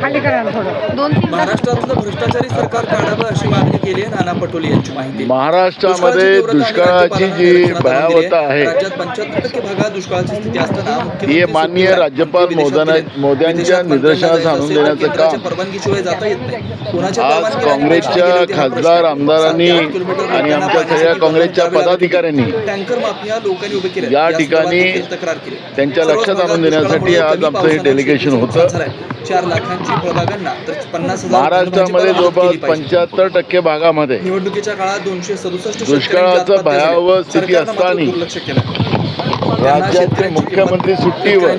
खाली करा थोडं. दोन तीन महाराष्ट्रातलं भ्रष्टाचारी सरकार काढावं अशी मागणी केली आहे नाना पटोले यांची माहिती. महाराष्ट्रामध्ये दुष्काळाची जी भयावता आहे. राज्यात पंच्याहत्तर टक्के भागात दुष्काळाची स्थिती असताना हे माननीय राज्यपाल. मोद्यांच्या निदर्शनास आणून देण्याचं काम. परवानगीशिवाय जाता येत नाही. आज काँग्रेसच्या. खासदार आमदारांनी आणि आमच्या सगळ्या काँग्रेसच्या. पदाधिकाऱ्यांनी टँकर माफिया लोकांनी उभे केले. या ठिकाणी त्यांच्या लक्षात आणून देण्यासाठी आज आमचं हे डेलिगेशन होतं. चार लाखांची फळबागांना तर पन्नास हजार महाराष्ट्रामध्ये जवळपास. पंच्याहत्तर टक्के भागामध्ये निवडणुकीच्या काळात दोनशे सदुसष्ट दुष्काळाचं भयावह स्थिती असताना दुर्लक्ष केलं राज्याचे मुख्यमंत्री सुट्टीवर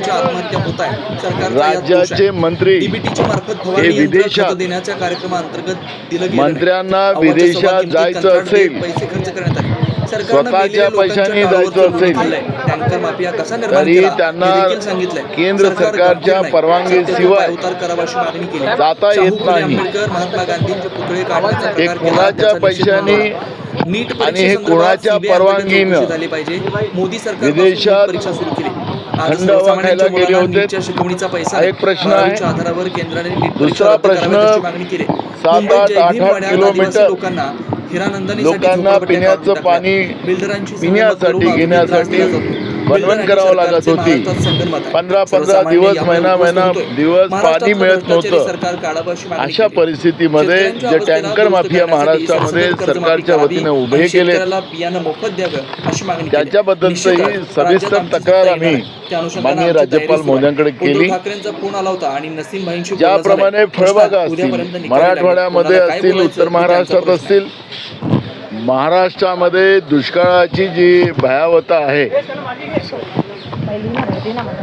राज्याचे. मंत्री हे विदेशात देण्याच्या कार्यक्रमाअंतर्गत गेलं नाही. मंत्र्यांना विदेशात जायचं असेल पैसे खर्च करण्यात आले स्वतःच्या पैशाने जायचं असेल, तरी त्यांना केंद्र सरकार सरकारच्या. परवानगीशिवाय मागणी केली जाता येत नाही. हे. कोणाच्या पैशाने आणि हे कोणाच्या परवानगीनं सरकार विदेशात थंड हवा खायला गेले होते. एक प्रश्न आहे. दुसरा प्रश्न, सात, आठ, आठ, किलोमीटर लोकांना पिण्याचं पाणी पिण्यासाठी, घेण्यासाठी बिल्डर करावं लागत होती. पंधरा- पंधरा दिवस, महिना- महिना. दिवस पाणी मिळत नव्हतं. अशी. परिस्थितीमध्ये जे टँकर माफिया महाराष्ट्रामध्ये सरकारच्या वतीने उभे केले. त्याच्याबद्दलचंही निश्चितच सविस्तर तक्रार आम्ही माननीय राज्यपाल उद्धव केली. ज्याप्रमाणे. फळबागा असतील. मराठवाड्यामध्ये असतील उत्तर महाराष्ट्रात. असतील महाराष्ट्रामध्ये दुष्काळाची जी भयावता आहे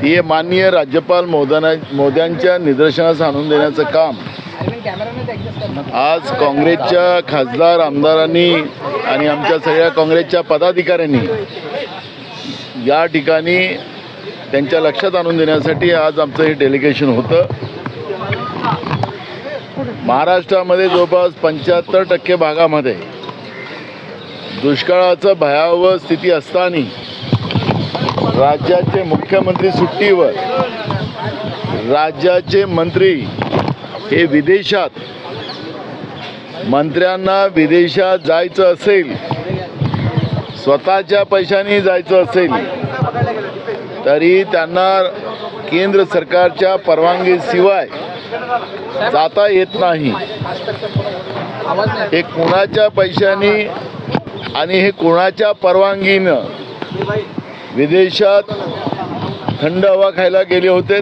ती हे माननीय राज्यपाल मोदना मोद्यांच्या निदर्शनास आणून देण्याचं काम. आज काँग्रेसच्या खासदार आमदारांनी आणि आमच्या सगळ्या काँग्रेसच्या पदाधिकाऱ्यांनी या ठिकाणी त्यांच्या लक्षात आणून देण्यासाठी आज आमचं हे डेलिगेशन होतं. महाराष्ट्रामध्ये जवळपास पंच्याहत्तर टक्के भागामध्ये दुष्काळाचं भयावह स्थिती असताना राज्याचे मुख्यमंत्री सुट्टीवर राज्याचे मंत्री हे विदेशात मंत्र्यांना विदेशात जायचं असेल स्वतःच्या पैशाने जायचं असेल तरी त्यांना केंद्र सरकारच्या परवानगीशिवाय जाता येत नाही. हे कोणाच्या पैशाने आणि हे कोणाच्या परवानगीनं विदेशात थंड हवा खायला गेले होते?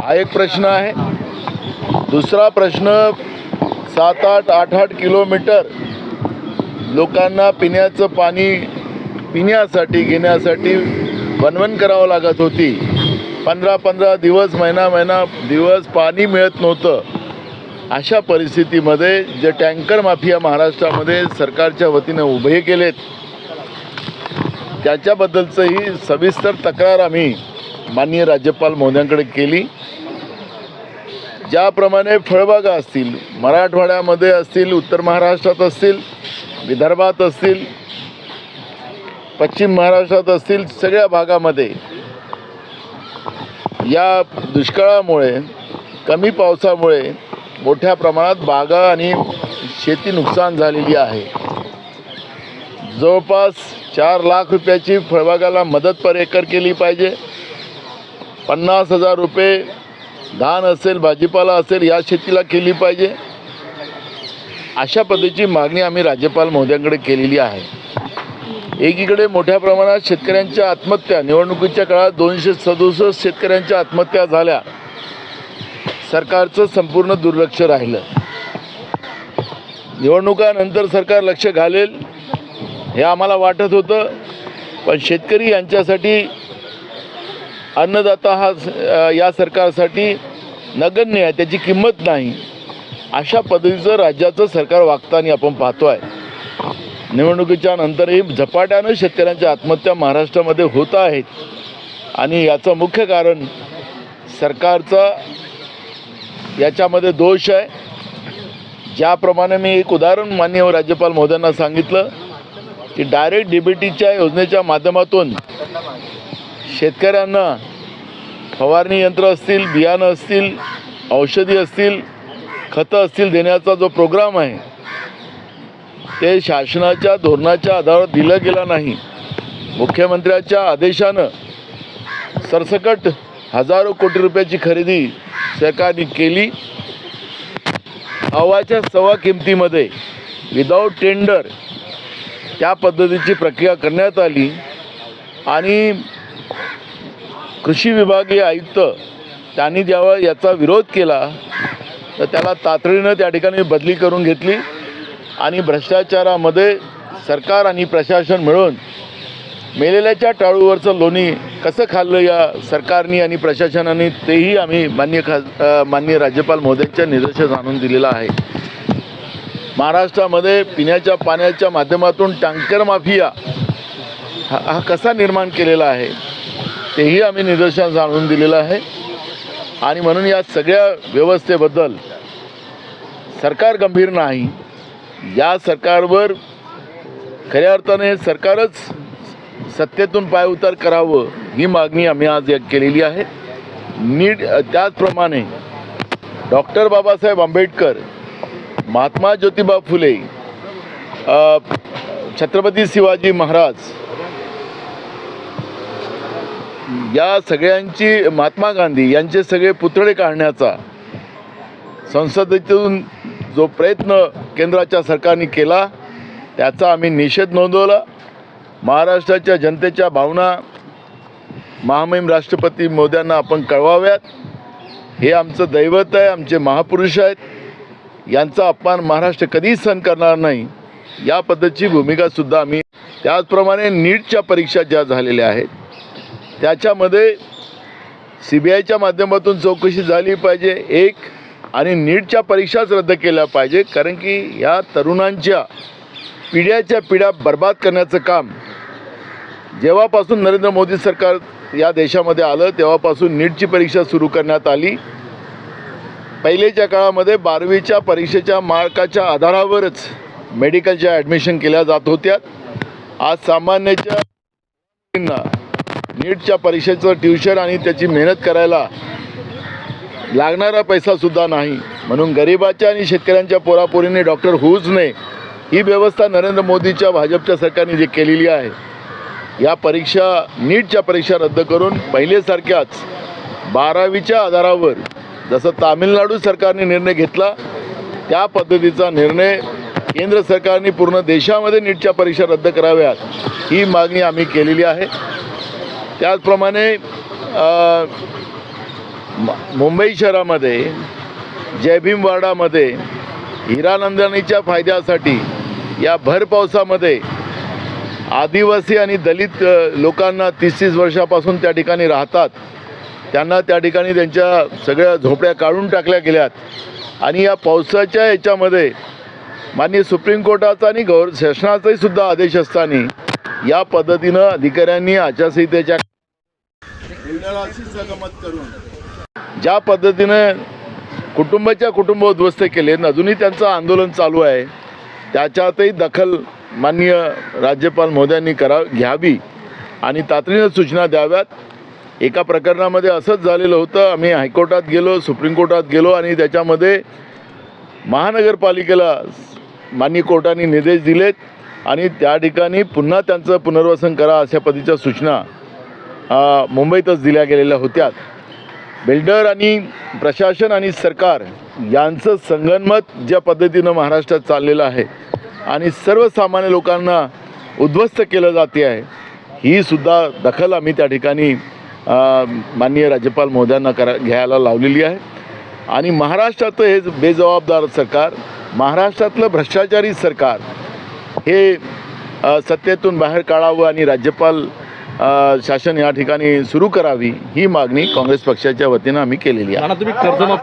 हा एक प्रश्न आहे. दुसरा प्रश्न सात आठ आठ आठ किलोमीटर लोकांना पिण्याचं पाणी पिण्यासाठी घेण्यासाठी वनवन करावं लागत होती. पंधरा पंधरा दिवस महिना महिना दिवस पाणी मिळत नव्हतं. अशा परिस्थितीमध्ये जे टँकर माफिया महाराष्ट्रामध्ये सरकारच्या वतीनं उभे केलेत त्याच्याबद्दलचंही सविस्तर तक्रार आम्ही माननीय राज्यपाल महोदयांकडे केली. ज्याप्रमाणे फळबागा असतील मराठवाड्यामध्ये असतील उत्तर महाराष्ट्रात असतील विदर्भात असतील पश्चिम महाराष्ट्रात असतील सगळ्या भागामध्ये या दुष्काळामुळे कमी पावसामुळे मोठ्या प्रमाणात बागा आणि शेती नुकसान झालेली आहे. जवळपास चार लाख रुपयाची फळबागाला मदत पर एकर केली पाहिजे. पन्नास हजार रुपये धान असेल भाजीपाला असेल या शेतीला केली पाहिजे. अशा पद्धतीची मागणी आम्ही राज्यपाल महोदयांकडे केलेली आहे. एकीकडे मोठ्या प्रमाणात शेतकऱ्यांच्या आत्महत्या निवडणुकीच्या काळात दोनशे सदुसष्ट शेतकऱ्यांच्या आत्महत्या झाल्या. सरकारचं संपूर्ण दुर्लक्ष राहिलं. निवडणुकानंतर सरकार लक्ष घालेल हे आम्हाला वाटत होतं. पण शेतकरी यांच्यासाठी अन्नदाता हा स- या सरकारसाठी नगण्य आहे त्याची किंमत नाही. अशा पद्धतीचं राज्याचं सरकार वागताना आपण पाहतो आहे निवडणुकीच्या नंतरही झपाट्यानं शेतकऱ्यांच्या आत्महत्या महाराष्ट्रामध्ये होत आहेत. आणि याचं मुख्य कारण सरकारचा याच्यामध्ये दोष आहे. ज्याप्रमाणे मी एक उदाहरण मान्य हो राज्यपाल महोदयांना सांगितलं की डायरेक्ट डीबीटीच्या योजनेच्या माध्यमातून शेतकऱ्यांना फवारणी यंत्र असतील बियाणं असतील औषधी असतील खतं असतील देण्याचा जो प्रोग्राम आहे ते शासनाच्या धोरणाच्या आधारावर दिलं गेलं नाही. मुख्यमंत्र्याच्या आदेशानं सरसकट हजारो कोटी रुपयाची खरेदी सरकारने केली. हवाच्या सव्वा किमतीमध्ये विदाऊट टेंडर त्या पद्धतीची प्रक्रिया करण्यात आली. आणि कृषी विभागीय आयुक्त त्यांनी जेव्हा याचा विरोध केला तर त्याला तातडीनं त्या ठिकाणी बदली करून घेतली. आणि भ्रष्टाचारामध्ये सरकार आणि प्रशासन मिळून मेलेल्याच्या टाळूवरचं लोणी कसं खाल्लं या सरकारने आणि प्रशासनाने तेही आम्ही मान्य खा मान्य राज्यपाल महोदयांच्या निदर्शनास आणून दिलेलं आहे. महाराष्ट्रामध्ये पिण्याच्या पाण्याच्या माध्यमातून टँकर माफिया हा हा कसा निर्माण केलेला आहे तेही आम्ही निदर्शनास आणून दिलेलं आहे. आणि म्हणून या सगळ्या व्यवस्थेबद्दल सरकार गंभीर नाही. या सरकारवर खऱ्या अर्थाने सरकारच सत्तेतून पायउतार करावं ही मागणी आम्ही आज एक केलेली आहे. नीट त्याचप्रमाणे डॉक्टर बाबासाहेब आंबेडकर महात्मा ज्योतिबा फुले छत्रपती शिवाजी महाराज या सगळ्यांची महात्मा गांधी यांचे सगळे पुतळे काढण्याचा संसदेतून जो प्रयत्न केंद्राच्या सरकारने केला त्याचा आम्ही निषेध नोंदवला. महाराष्ट्राच्या जनतेच्या भावना महामहिम राष्ट्रपती मोद्यांना आपण कळवाव्यात. हे आमचं दैवत आहे आमचे महापुरुष आहेत. यांचा अपमान महाराष्ट्र कधीच सहन करणार नाही. या पद्धतीची भूमिकासुद्धा आम्ही त्याचप्रमाणे नीटच्या परीक्षा ज्या झालेल्या आहेत त्याच्यामध्ये सी बी आयच्या माध्यमातून चौकशी झाली पाहिजे एक आणि नीटच्या परीक्षाच रद्द केल्या पाहिजे कारण की या तरुणांच्या पिढ्याच्या पिढ्या बर्बाद करण्याचं काम जेव्हापासून नरेंद्र मोदी सरकार या देशामध्ये आलं तेव्हापासून नीटची परीक्षा सुरू करण्यात आली. पहिलेच्या काळामध्ये बारावीच्या परीक्षेच्या मार्काच्या आधारावरच मेडिकलच्या ॲडमिशन केल्या जात होत्या. आज सामान्यच्या नीटच्या परीक्षेचं ट्युशन आणि त्याची मेहनत करायला लागणारा पैसासुद्धा नाही. म्हणून गरिबाच्या आणि शेतकऱ्यांच्या पोरापोरीने डॉक्टर होऊच नये. ही व्यवस्था नरेंद्र मोदीच्या भाजपच्या सरकारने जी केलेली आहे. या परीक्षा नीटच्या परीक्षा रद्द करून पहिलेसारख्याच बारावीच्या आधारावर जसं तामिळनाडू सरकारने निर्णय घेतला त्या पद्धतीचा निर्णय केंद्र सरकारने पूर्ण देशामध्ये नीटच्या परीक्षा रद्द कराव्यात ही मागणी आम्ही केलेली आहे. त्याचप्रमाणे मुंबई शहरामध्ये जयभीमवाडामध्ये हिरानंदनीच्या फायद्यासाठी या भर पावसामध्ये आदिवासी आणि दलित लोकांना तीस तीस वर्षापासून त्या ठिकाणी राहतात. त्यांना त्या ठिकाणी त्यांच्या सगळ्या झोपड्या काढून टाकल्या गेल्यात. आणि या पावसाच्या याच्यामध्ये माननीय सुप्रीम कोर्टाचा आणि गौर शासनाचाही सुद्धा आदेश असताना या पद्धतीनं अधिकाऱ्यांनी आचारसंहितेच्या करून. ज्या पद्धतीनं कुटुंबाच्या कुटुंब उद्ध्वस्त केले अजूनही त्यांचं आंदोलन चालू आहे त्याच्यातही दखल माननीय राज्यपाल महोदयांनी करा घ्यावी आणि तातडीनं सूचना द्याव्यात. एका प्रकरणामध्ये असंच झालेलं होतं. आम्ही हायकोर्टात गेलो सुप्रीम कोर्टात गेलो आणि त्याच्यामध्ये महानगरपालिकेला माननीय कोर्टाने निर्देश दिलेत आणि त्या ठिकाणी पुन्हा त्यांचं पुनर्वसन करा अशा पद्धतीच्या सूचना मुंबईतच दिल्या गेलेल्या होत्या. बिल्डर आणि प्रशासन आणि सरकार यांचं संगनमत ज्या पद्धतीनं महाराष्ट्रात चाललेलं आहे आणि सर्वसामान्य लोकांना उद्ध्वस्त केलं जाते आहे. ही सुद्धा दखल आम्ही त्या ठिकाणी माननीय राज्यपाल महोदयांना करा घ्यायला लावलेली आहे. आणि महाराष्ट्राचं हे बेजबाबदार सरकार महाराष्ट्रातलं भ्रष्टाचारी सरकार हे सत्तेतून बाहेर काढावं आणि राज्यपाल शासन या ठिकाणी सुरू करावी ही मागणी काँग्रेस पक्षाच्या वतीनं आम्ही केलेली आहे. तुम्ही